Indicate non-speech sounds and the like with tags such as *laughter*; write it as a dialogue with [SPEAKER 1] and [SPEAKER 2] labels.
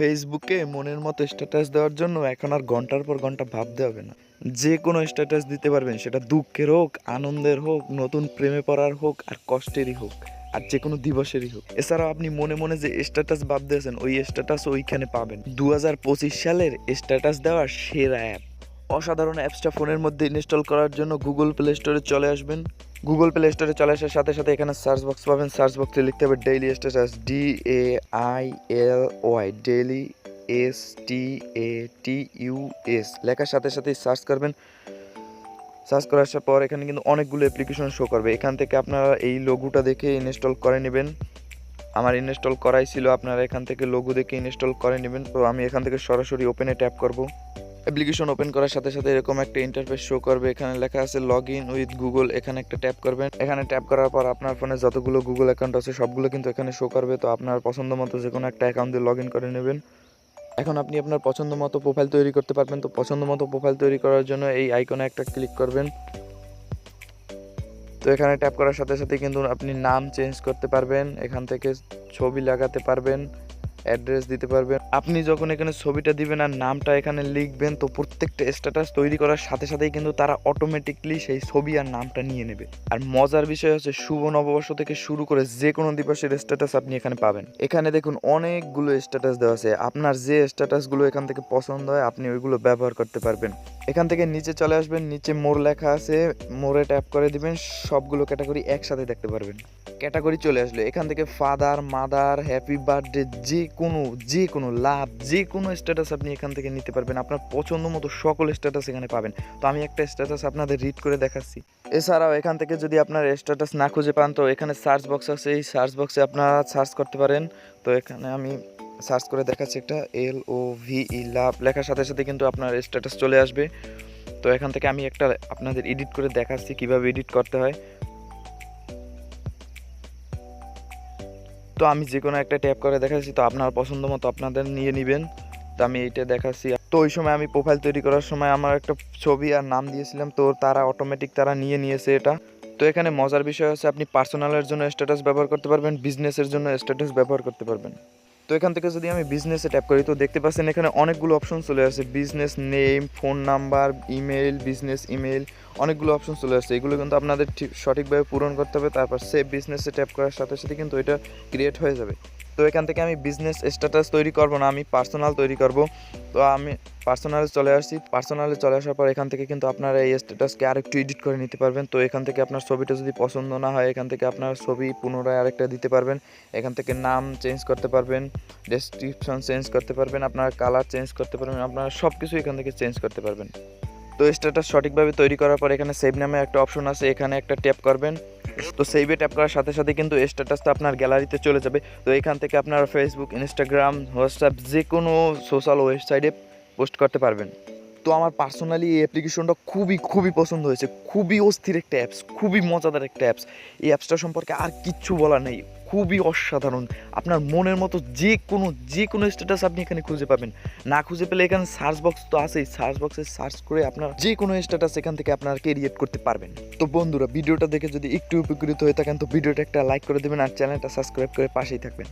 [SPEAKER 1] ফেসবুকে মনের মতো স্ট্যাটাস দেওয়ার জন্য এখন আর ঘণ্টার পর ঘণ্টা ভাবতে হবে না। যে কোনো স্ট্যাটাস দিতে পারবেন, সেটা দুঃখের হোক, আনন্দের হোক, নতুন প্রেমে পড়ার হোক, আর কষ্টেরই হোক, আর যে কোনো দিবসেরই হোক। এছাড়াও আপনি মনে মনে যে স্ট্যাটাস ভাবতেছেন, ওই স্ট্যাটাস ওইখানে পাবেন। দু হাজার পঁচিশ সালের স্ট্যাটাস দেওয়ার সেরা অ্যাপ অসাধারণ অ্যাপসটা ফোনের মধ্যে ইনস্টল করার জন্য গুগল প্লে স্টোরে চলে আসবেন। গুগল প্লে স্টোরে চলে আসার সাথে সাথে এখানে সার্চ বক্স পাবেন। সার্চ বক্সে লিখতে হবে daily status D A I L Y daily S T A T U S লেখার সাথে সাথে সার্চ করবেন। সার্চ করার পর এখানে কিন্তু অনেকগুলো অ্যাপ্লিকেশন শো করবে। এখান থেকে আপনারা এই লোগোটা দেখে ইনস্টল করে নেবেন। আমার ইনস্টল করাই ছিল, আপনারা এখান থেকে লোগো দেখে ইনস্টল করে নেবেন। তো আমি এখান থেকে সরাসরি ওপেনে ট্যাপ করব। অ্যাপ্লিকেশন ওপেন করার সাথে সাথে এরকম একটা ইন্টারফেস শো করবে। এখানে লেখা আছে লগ ইন উইথ গুগল এখানে একটা ট্যাপ করবেন। এখানে ট্যাপ করার পর আপনার ফোনে যতগুলো গুগল অ্যাকাউন্ট আছে, সবগুলো কিন্তু এখানে শো করবে। তো আপনার পছন্দ মতো যে কোনো একটা অ্যাকাউন্ট দিয়ে লগ ইন করে নেবেন। এখন আপনি আপনার পছন্দ মতো প্রোফাইল তৈরি করতে পারবেন। তো পছন্দ মতো প্রোফাইল তৈরি করার জন্য এই আইকনে একটা ক্লিক করবেন। তো এখানে ট্যাপ করার সাথে সাথে কিন্তু আপনি নাম চেঞ্জ করতে পারবেন। এখান থেকে ছবি লাগাতে পারবেন। অ্যাড্রেস দিতে পারবেন। আপনি যখন এখানে ছবিটা দিবেন আর নামটা এখানে লিখবেন, তো প্রত্যেকটা স্ট্যাটাস তৈরি করার সাথে সাথেই কিন্তু তারা অটোমেটিকলি সেই ছবি আর নামটা নিয়ে নেবে। আর মজার বিষয় হচ্ছে, শুভ নববর্ষ থেকে শুরু করে যে কোনো দিবসের স্ট্যাটাস আপনি এখানে পাবেন। এখানে দেখুন অনেকগুলো স্ট্যাটাস দেওয়া আছে। আপনার যে স্ট্যাটাসগুলো এখান থেকে পছন্দ হয়, আপনি ওইগুলো ব্যবহার করতে পারবেন। এখান থেকে নিচে চলে আসবেন, নিচে মোর লেখা আছে মোরে ট্যাপ করে দিবেন, সবগুলো ক্যাটাগরি একসাথে দেখতে পারবেন। ক্যাটাগরি চলে আসলো। এখান থেকে ফাদার মাদার হ্যাপি বার্থডে যে কোনো যে কোনো লাভ যে কোনো স্ট্যাটাস আপনি এখান থেকে নিতে পারবেন। আপনার পছন্দ মতো সকল স্ট্যাটাস এখানে পাবেন। তো আমি একটা স্ট্যাটাস আপনাদের রিড করে দেখাচ্ছি। এছাড়াও এখান থেকে যদি আপনার স্ট্যাটাস না খুঁজে পান, তো এখানে সার্চ বক্স আছে। এই সার্চ বক্সে আপনারা সার্চ করতে পারেন। তো এখানে আমি সার্চ করে দেখাচ্ছি একটা এল ও ভি ই লাভ। লেখার সাথে সাথে কিন্তু আপনার স্ট্যাটাস চলে আসবে। তো এখান থেকে আমি একটা আপনাদের এডিট করে দেখাচ্ছি কীভাবে এডিট করতে হয়। তো আমি যে কোনো একটা ট্যাপ করে দেখাচ্ছি, তো আপনার পছন্দ মতো আপনাদের নিয়ে নেবেন। তো আমি এইটা দেখাচ্ছি। তো ওই সময় আমি প্রোফাইল তৈরি করার সময় আমার একটা ছবি আর নাম দিয়েছিলাম, তো তারা অটোমেটিক তারা নিয়ে নিয়েছে এটা। তো এখানে মজার বিষয় হচ্ছে আপনি পার্সোনালের জন্য স্ট্যাটাস ব্যবহার করতে পারবেন বিজনেসের জন্য স্ট্যাটাস ব্যবহার করতে পারবেন। তো এখান থেকে যদি আমি বিজনেসে ট্যাপ করি, তো দেখতে পাচ্ছেন এখানে অনেকগুলো অপশন চলে আসে। Business name phone number email business email অনেকগুলো অপশন চলে আসছে এগুলো কিন্তু আপনাদের ঠিক সঠিকভাবে পূরণ করতে হবে, তারপর সেভ বিজনেসে ট্যাপ করার সাথে সাথে কিন্তু এটা ক্রিয়েট হয়ে যাবে। তো এখান থেকে আমি বিজনেস স্ট্যাটাস তৈরি করব না, আমি পার্সোনাল তৈরি করব। তো আমি পার্সোনালে চলে আসছি। পার্সোনালে চলে আসার পর এখান থেকে কিন্তু আপনারা এই স্ট্যাটাসকে আরেকটু এডিট করে নিতে পারবেন। তো এখান থেকে আপনার ছবিটা যদি পছন্দ না হয়, এখান থেকে আপনার ছবি পুনরায় আরেকটা দিতে পারবেন। এখান থেকে নাম চেঞ্জ করতে পারবেন ডেসক্রিপশন চেঞ্জ করতে পারবেন, আপনার কালার চেঞ্জ করতে পারবেন, আপনারা সব কিছু এখান থেকে চেঞ্জ করতে পারবেন। তো স্ট্যাটাস সঠিকভাবে তৈরি করার পর এখানে সেভ নামে একটা অপশন আছে, এখানে একটা ট্যাপ করবেন। *laughs* তো সেভে ট্যাপ করার সাথে সাথে কিন্তু স্ট্যাটাসটা আপনার গ্যালারিতে চলে যাবে। তো এখান থেকে আপনার ফেসবুক ইনস্টাগ্রাম হোয়াটসঅ্যাপ যে কোনো সোশ্যাল ওয়েবসাইটে পোস্ট করতে পারবেন। তো আমার পার্সোনালি এই অ্যাপ্লিকেশনটা খুবই খুবই পছন্দ হয়েছে। খুবই অস্থির একটা অ্যাপস খুবই মজাদার একটা অ্যাপস এই অ্যাপসটা সম্পর্কে আর কিচ্ছু বলার নেই। খুবই অসাধারণ। আপনার মনের মতো যে কোনো যে কোনো স্ট্যাটাস আপনি এখানে খুঁজে পাবেন। না খুঁজে পেলে এখানে সার্চ বক্স তো আছেই। সার্চ বক্সে সার্চ করে আপনার যে কোনো স্ট্যাটাস এখান থেকে আপনার ক্রিয়েট করতে পারবেন। তো বন্ধুরা, ভিডিওটা দেখে যদি একটু উপকৃত হয়ে থাকেন, তো ভিডিওটা একটা লাইক করে দেবেন আর চ্যানেলটা সাবস্ক্রাইব করে পাশেই থাকবেন।